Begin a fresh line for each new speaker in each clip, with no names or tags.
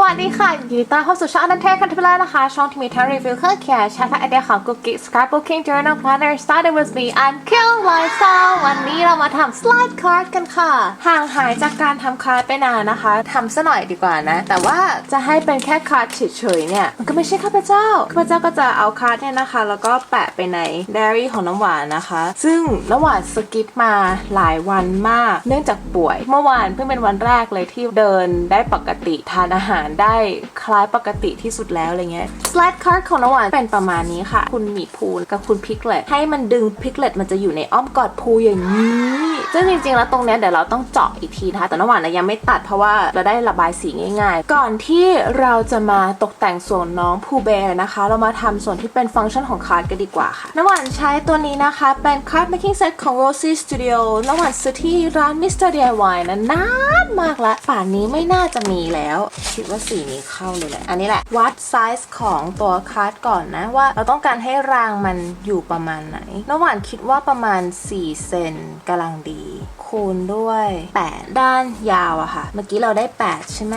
สวัสดีค่ะยินดีต้อนรับเข้าสู่ช่องอันเทคันเทเลนะคะ ช่องที่มีทั้งรีวิวเครื่องเขียนแชทและไอเดียของกุ๊กกิ๊ก scrapbooking journal planner started with me and kill myself วันนี้เรามาทำ slide card กันค่ะ ห่างหายจากการทำคาร์ดไปนานนะคะทำซะหน่อยดีกว่านะ แต่ว่าจะให้เป็นแค่คาร์ดเฉยๆเนี่ย มันก็ไม่ใช่ข้าพเจ้าข้าพเจ้าก็จะเอาคาร์ดเนี่ยนะคะ แล้วก็แปะไปในไดอารี่ของน้ำหวานนะคะ ซึ่งน้ำหวานสกิปมาหลายวันมาก เนื่องจากป่วย เมื่อวานเพิ่งเป็นวันแรกเลยที่เดินได้ปกติทานอาหารได้คล้ายปกติที่สุดแล้วอะไรเงี้ย slide card ของน้ำหวานเป็นประมาณนี้ค่ะ คุณหมีพูกับคุณพิกเลตให้มันดึงพิกเลตมันจะอยู่ในอ้อมกอดพูอย่างนี้ ซึ่งจริงๆ แล้วตรงเนี้ยเดี๋ยวเราต้องเจาะอีกทีนะคะแต่น้ำหวานนะยังไม่ตัดเพราะว่าเราได้ระบายสีง่าย ๆ ก่อนที่เราจะมาตกแต่งส่วนน้องพูเบร์นะคะ เรามาทำส่วนที่เป็นฟังก์ชันของคาร์ดกันดีกว่าค่ะน้ำหวานใช้ตัวนี้นะคะเป็น card making set ของ Rosie Studio น้ำหวานซื้อที่ร้าน Mr. DIY นะนานมากละป่านนี้ไม่น่าจะมีแล้ว คิดว่าสีนี้เข้าเลยแหละอันนี้แหละวัดไซส์ของตัวคาร์ดก่อนนะว่าเราต้องการให้รางมันอยู่ประมาณไหนน้ำหวานคิดว่าประมาณ4เซนกำลังดีคูณด้วย 8 ด้านยาวอะค่ะ เมื่อกี้เราได้ 8 ใช่ไหม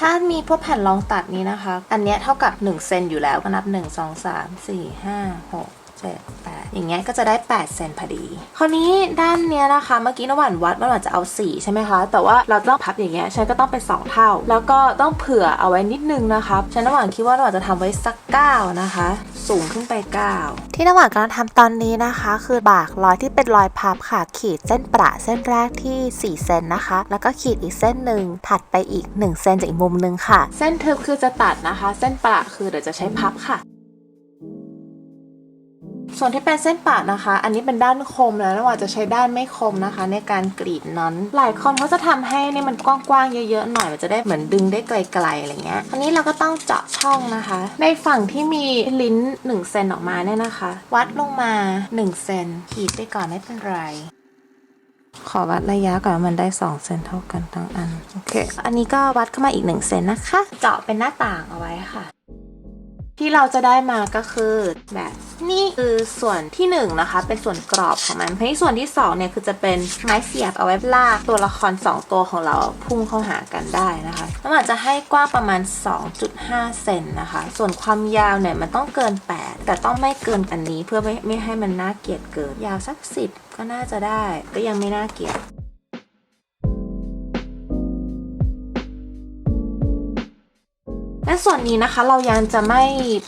ถ้ามีพวกแผ่นรองตัดนี้นะคะ อันเนี้ยเท่ากับ 1 เซนอยู่แล้วก็นับ 1 2 3 4 5 6 7 8อย่างเงี้ยก็จะได้ 8 เซนพอดี คราวนี้ด้านเนี้ยนะคะ เมื่อกี้นหวานวัดว่าหวานจะเอา 4 ใช่ไหมคะ แต่ว่าเราต้องพับอย่างเงี้ยฉันก็ต้องเป็น 2 เท่า แล้วก็ต้องเผื่อเอาไว้นิดนึงนะคะฉันนหวานคิดว่าหวานจะทำไว้สัก 9 นะคะ สูงขึ้นไป 9
ที่น้ำหวานกำลังทำตอนนี้นะคะ คือบากรอยที่เป็นรอยพับค่ะ ขีดเส้นประเส้นแรกที่ 4 เซนนะคะ แล้วก็ขีดอีกเส้นหนึ่งถัดไปอีก 1 เซนจากอีกมุมหนึงค่ะ
เส้นทึบคือจะตัดนะคะ เส้นประคือเดี๋ยวจะใช้พับค่ะ ส่วนที่เป็นเส้นปะนะคะ อันนี้เป็นด้านคมแล้วนะว่าจะใช้ด้านไม่คมนะคะ ในการกรีดนั้นหลายคนเขาจะทำให้เนี่ยมันกว้างๆเยอะๆหน่อยมันจะได้เหมือนดึงได้ไกลๆอะไรเงี้ยอันนี้เราก็ต้องเจาะช่องนะคะ ในฝั่งที่มีลิ้น1เซนออกมาเนี่ยนะคะ วัดลงมา1เซนขีดไปก่อนไม่เป็นไรขอวัดระยะก่อนมันได้ 2 เซนเท่ากันทั้งอัน โอเค อันนี้ก็วัดเข้ามาอีก 1 เซนนะคะ เจาะเป็นหน้าต่างเอาไว้ค่ะ ที่เราจะได้มาก็คือแบบนี่คือส่วนที่1นงนะคะ เป็นส่วนกรอบของมันเพราะที่ส่วนที่2เนี่ยคือจะเป็นไม้เสียบเอาไว้ลากตัวละคร 2 ตัวของเราพุ่งเข้าหากันได้นะคะน้ำหวานจะให้กว้างประมาณ 2.5 เซนนะคะ ส่วนความยาวเนี่ยมันต้องเกิน 8 แต่ต้องไม่เกินอันนี้เพื่อไม่ไม่ให้มันน่าเกลียดเกิน ยาวสัก 10 ก็น่าจะได้ก็ยังไม่น่าเกลียด และส่วนนี้นะคะเรายังจะไม่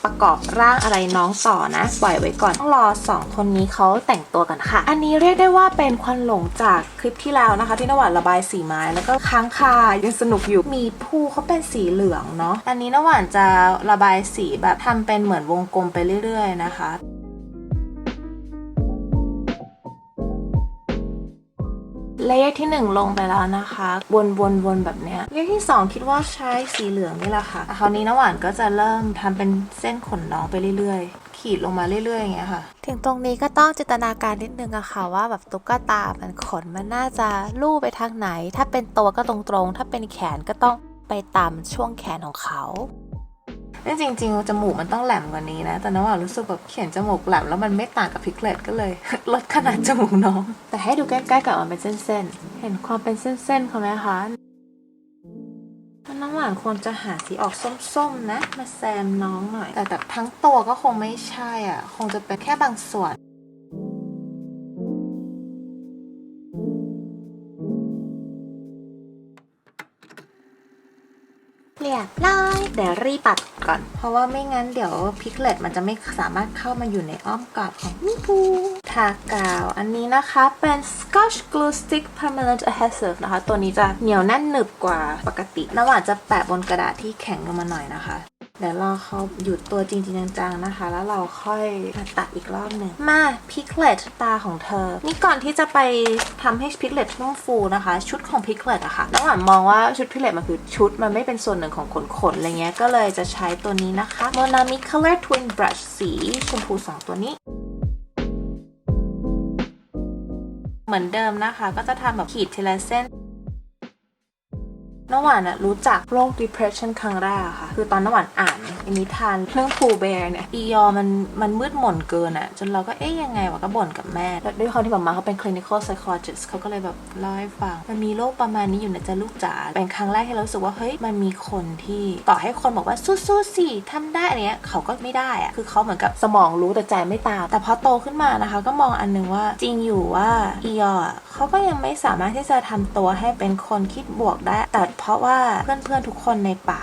ประกอบร่างอะไรน้องต่อนะ ปล่อยไว้ก่อนต้องรอสองคนนี้เขาแต่งตัวกันค่ะ อันนี้เรียกได้ว่าเป็นควันหลงจากคลิปที่แล้วนะคะ ที่นวัดระบายสีไม้แล้วก็ค้างคายังสนุกอยู่มีผู้เขาเป็นสีเหลืองเนาะอันนี้นวัดจะระบายสีแบบทำเป็นเหมือนวงกลมไปเรื่อย ๆ นะคะ เลเยอร์ที่ 1 ลงไปแล้วนะคะ วนวนวนแบบเนี้ยเลเยอร์ที่ 2 คิดว่าใช้สีเหลืองนี่แหละค่ะคราวนี้น้ำหวานก็จะเริ่มทำเป็นเส้นขนน้องไปเรื่อยๆ ขีดลงมาเรื่อยๆอย่างเงี้ยค่ะ
ถึงตรงนี้ก็ต้องจินตนาการนิดนึงอะค่ะว่าแบบตุ๊กตามันขนมันน่าจะลู่ไปทางไหน ถ้าเป็นตัวก็ตรงๆ ถ้าเป็นแขนก็ต้องไปตามช่วงแขนของเขา
นี่จริงๆจมูกมันต้องแหลมกว่านี้นะ แต่น้ำหวานรู้สึกแบบเขียนจมูกแหลมแล้วมันไม่ต่างกับพิกเลตก็เลย ลดขนาดจมูกน้อง แต่ให้ดูใกล้ๆกับมันเป็นเส้นๆ เห็นความเป็นเส้นๆเขาไหมคะน้ำหวานควรจะหาสีออกส้มๆนะ มาแซมน้องหน่อย แต่แบบทั้งตัวก็คงไม่ใช่อะ คงจะเป็นแค่บางส่วน
เรียบร้อย
เดี๋ยวรีบปัดก่อน เพราะว่าไม่งั้นเดี๋ยวพิกเลตมันจะไม่สามารถเข้ามาอยู่ในอ้อมกอดของมิปูทากาวอันนี้นะคะเป็น Scotch Glue Stick Permanent Adhesive นะคะ ตัวนี้จะเหนียวแน่นหนึบกว่าปกติน้ำหวางจะแปะบนกระดาษที่แข็งลงมาหน่อยนะคะ เดี๋ยวรอเขาหยุดตัวจริงๆจังๆนะคะ แล้วเราค่อยมาตัดอีกรอบหนึ่งมาพิกเลตตาของเธอ นี่ก่อนที่จะไปทำให้พิกเลตนุ่มฟูนะคะ ชุดของพิกเลตอะค่ะน้องหวานมองว่าชุดพิกเลตมันคือชุดมันไม่เป็นส่วนหนึ่งของขนขนอะไรเงี้ยก็เลยจะใช้ตัวนี้นะคะ Monami Color Twin Brush สีชมพูสองตัวนี้เหมือนเดิมนะคะ ก็จะทำแบบขีดทีละเส้น น้ำหวานอะรู้จักโรค depression ครั้งแรกอะค่ะ คือตอนน้ำหวานอ่านนิทานเรื่องพูเบร์เนี่ยอียอมันมันมืดหม่นเกินอะจนเราก็เอ๊ยยังไงวะก็บ่นกับแม่ แล้วด้วยความที่แบบมาเขาเป็น clinical psychologist เขาก็เลยแบบเล่าให้ฟัง มันมีโรคประมาณนี้อยู่นะจ๊ะลูกจ๋าเป็นครั้งแรกที่เรารู้สึกว่าเฮ้ยมันมีคนที่ต่อให้คนบอกว่าสู้ๆสิทำได้อะไรเงี้ยเขาก็ไม่ได้อะคือเขาเหมือนกับสมองรู้แต่ใจไม่ตาม แต่พอโตขึ้นมานะคะ ก็มองอันหนึงว่าจริงอยู่ว่าอียออเขาก็ยังไม่สามารถที่จะทำตัวให้เป็นคนคิดบวกได้แต่เพราะว่าเพื่อนๆทุกคนในป่า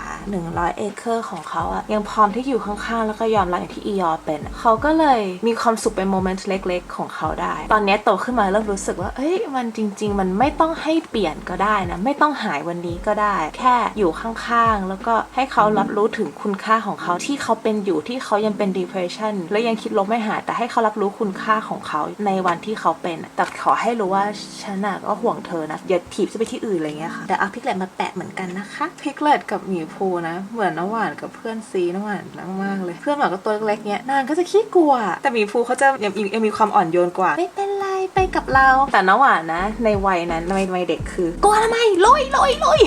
100 เอเคอร์ของเขาอะยังพร้อมที่อยู่ข้างๆ แล้วก็ยอมรับอย่างที่อียอเป็น เขาก็เลยมีความสุขเป็นโมเมนต์เล็ก ๆ ของเขาได้ ตอนนี้โตขึ้นมาเริ่มรู้สึกว่า เอ้ย มันจริง ๆ มันไม่ต้องให้เปลี่ยนก็ได้นะ ไม่ต้องหายวันนี้ก็ได้ แค่อยู่ข้างๆ แล้วก็ให้เขารับรู้ถึงคุณค่าของเขาที่เขาเป็นอยู่ที่เขายังเป็น depression และยังคิดลบไม่หายแต่ให้เขารับรู้คุณค่าของเขาในวันที่เขาเป็น แต่ขอให้รู้ว่าฉันอะก็ห่วงเธอนะอย่าถีบจะไปที่อื่นอะไรเงี้ยค่ะแต่เอาพิกเลตมาแปะเหมือนกันนะคะพิกเลตกับหมีภูนะ เหมือนน้ำหวานกับเพื่อนซีน้ำหวานมากๆเลย เพื่อนหวานก็ตัวเล็กๆเนี้ยนางก็จะขี้กลัว แต่หมีภูเขาจะยังยังมีความอ่อนโยนกว่าไม่เป็นไรไปกับเรา แต่น้ำหวานนะ ในวัยนั้นในวัยเด็กคือกลัวทำไมลอยลอยลอย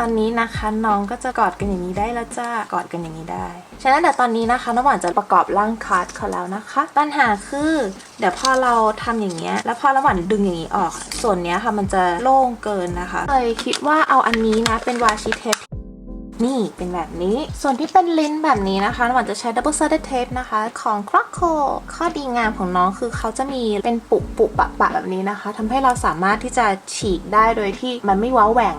ตอนนี้นะคะน้องก็จะกอดกันอย่างนี้ได้แล้วจ้ากอดกันอย่างนี้ได้ ฉะนั้นเดี๋ยวตอนนี้นะคะน้ำหวานจะประกอบร่างคาร์ดเขาแล้วนะคะ ปัญหาคือ เดี๋ยวพอเราทำอย่างเงี้ยแล้วพอน้ำหวานดึงอย่างนี้ออก ส่วนเนี้ยค่ะมันจะโล่งเกินนะคะเลยคิดว่าเอาอันนี้นะเป็นวาชิเทปนี่เป็นแบบนี้ ส่วนที่เป็นลิ้นแบบนี้นะคะน้ำหวานจะใช้ double sided tape นะคะ ของ Croco ข้อดีงามของน้องคือเขาจะมีเป็นปุบปุบปะปะแบบนี้นะคะทำให้เราสามารถที่จะฉีกได้โดยที่มันไม่ว้าแหว่ง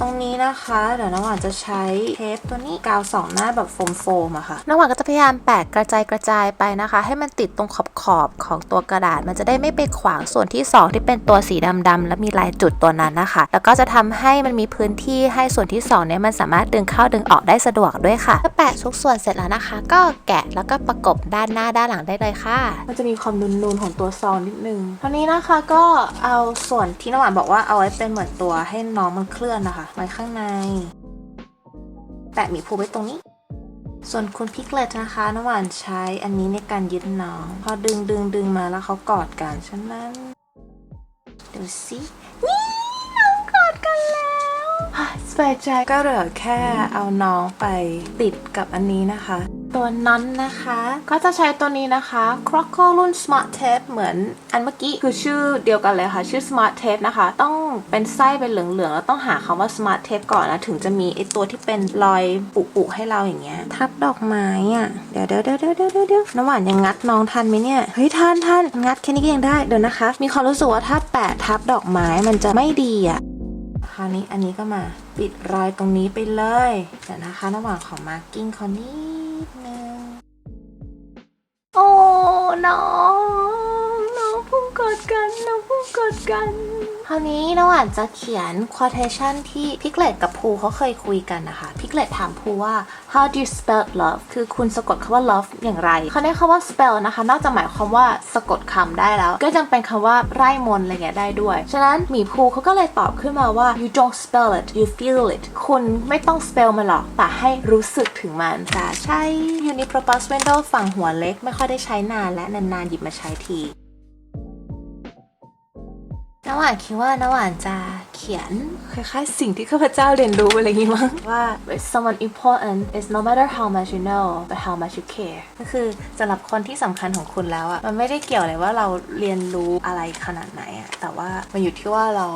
ตรงนี้นะคะ เดี๋ยวน้ำหวานจะใช้เทปตัวนี้กาวสองหน้าแบบโฟมโฟมๆอะค่ะ
น้ำหวานก็จะพยายามแปะกระจายกระจายไปนะคะ ให้มันติดตรงขอบขอบๆของตัวกระดาษ มันจะได้ไม่ไปขวางส่วนที่ 2 ที่เป็นตัวสีดำๆและมีลายจุดตัวนั้นนะคะ แล้วก็จะทำให้มันมีพื้นที่ให้ส่วนที่2เนี่ยมันสามารถดึงเข้าดึงออกได้สะดวกด้วยค่ะก็แปะทุกส่วนเสร็จแล้วนะคะ ก็แกะแล้วก็ประกบด้านหน้าด้านหลังได้เลยค่ะ
มันจะมีความนูนๆของตัวซองนิดนึงคราวนี้นะคะก็เอาส่วนที่น้ำหวานบอกว่าเอาไว้เป็นเหมือนตัวให้น้องมันเคลื่อนนะคะไว้ข้างในแปะหมีภูไว้ตรงนี้ ส่วนคุณพิกเลตนะคะน้ำหวานใช้อันนี้ในการยึดน้อง พอดึงดึงดึงมาแล้วเขากอดกันฉะนั้น ดูสินี่น้องกอดกันแล้วสบายใจก็เหลือแค่เอาน้องไปติดกับอันนี้นะคะ ตัวนั้นนะคะ ก็จะใช้ตัวนี้นะคะ Croco รุ่น Smart Tape เหมือนอันเมื่อกี้ คือชื่อเดียวกันเลยค่ะ ชื่อ Smart Tape นะคะ ต้องเป็นไส้เป็นเหลืองๆ แล้วต้องหาคำว่า Smart Tape ก่อนนะ ถึงจะมีไอตัวที่เป็นรอยปุๆให้เราอย่างเงี้ย ทับดอกไม้อะ เดี๋ยวเดี๋ยวเดี๋ยวเดี๋ยวเดี๋ยวเดี๋ยวน้ำหวานยังงัดน้องทันไหมเนี่ย เฮ้ยทันทันงัดแค่นี้ก็ยังได้ เดี๋ยวนะคะ มีความรู้สึกว่าถ้าแปะทับดอกไม้มันจะไม่ดีอะคราวนี้อันนี้ก็มาปิดรอยตรงนี้ไปเลย เดี๋ยวนะคะระหว่างของมาร์กิ้งเขานิ ดนึง โอ้ น้อง น้องพุ่งกอดกัน น้องพุ่งกอดกัน คราวนี้น้องอ่านจะเขียน quotation ที่พิกเลตกับภูเขาเคยคุยกันนะคะ พิกเลตถามภูว่า how do you spell love คือคุณสะกดคำว่า love อย่างไรเขาเรียกคำว่า spell นะคะ นอกจากหมายความว่าสะกดคำได้แล้ว ก็ยังเป็นคำว่าไร่มนอะไรเงี้ยได้ด้วย ฉะนั้นหมีภูเขาก็เลยตอบขึ้นมาว่า you don't spell it you feel it คุณไม่ต้อง spell มันหรอก แต่ให้รู้สึกถึงมันแต่ใช้ unipropus window ฝั่งหัวเล็กไม่ค่อยได้ใช้นานและนานๆหยิบมาใช้ที น้าหวานคิดว่าน้าหวานจะเขียนคล้ายๆสิ่งที่ข้าพเจ้าเรียนรู้อะไรอย่างงี้มั้งว่า someone important is no matter how much you know but how much you care ก็คือสำหรับคนที่สำคัญของคุณแล้วอะมันไม่ได้เกี่ยวเลยว่าเราเรียนรู้อะไรขนาดไหนอะแต่ว่ามันอยู่ที่ว่าเรา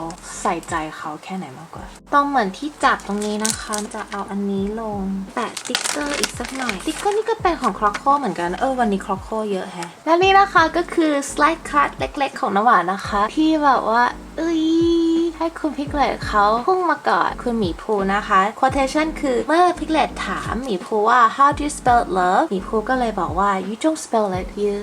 ใส่ใจเขาแค่ไหนมากกว่า ต้องเหมือนที่จับตรงนี้นะคะ จะเอาอันนี้ลงแปะติ๊กเกอร์อีกสักหน่อย ติ๊กเกอร์นี่ก็เป็นของครอโคเหมือนกันเออวันนี้ครอโคเยอะแฮะและนี่นะคะก็คือ slide card เล็ก ๆ ของน้ำหวานนะคะ ที่แบบว่าเอ้ยให้ คุณพิกเลตเขาพุ่งมากอดคุณหมีภูนะคะ quotation คือเมื่อพิกเลตถามหมีภูว่า how do you spell love หมีภูก็เลยบอกว่า you don't spell it you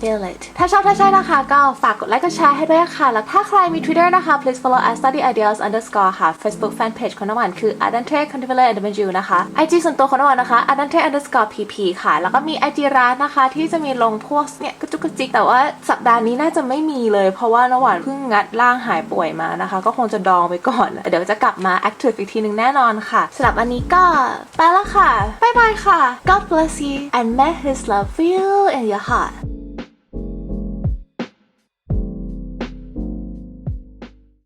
feel it ถ้าชอบถ้าใช่นะคะ ก็ฝากกดไลค์กดแชร์ให้ด้วยค่ะ แล้วถ้าใครมี Twitter นะคะ please follow at study ideas underscore ค่ะ Facebook fanpage ของน้ำหวานคือ adante contemporary and w นะคะ IG ส่วนตัวของน้ำหวานนะคะ adante underscore pp ค่ะ แล้วก็มี IG ร้านนะคะ ที่จะมีลงพวกเนี่ยกระจุกกระจิก แต่ว่าสัปดาห์นี้น่าจะไม่มีเลย เพราะว่าน้ำหวานเพิ่งงัดร่างหายป่วยมานะคะ ก็คงจะดองไปก่อน เดี๋ยวจะกลับมา active อีกทีหนึ่งแน่นอนค่ะสำหรับวันนี้ก็ไปแล้วค่ะบ๊ายบายค่ะ God bless you and may His love fill in your heart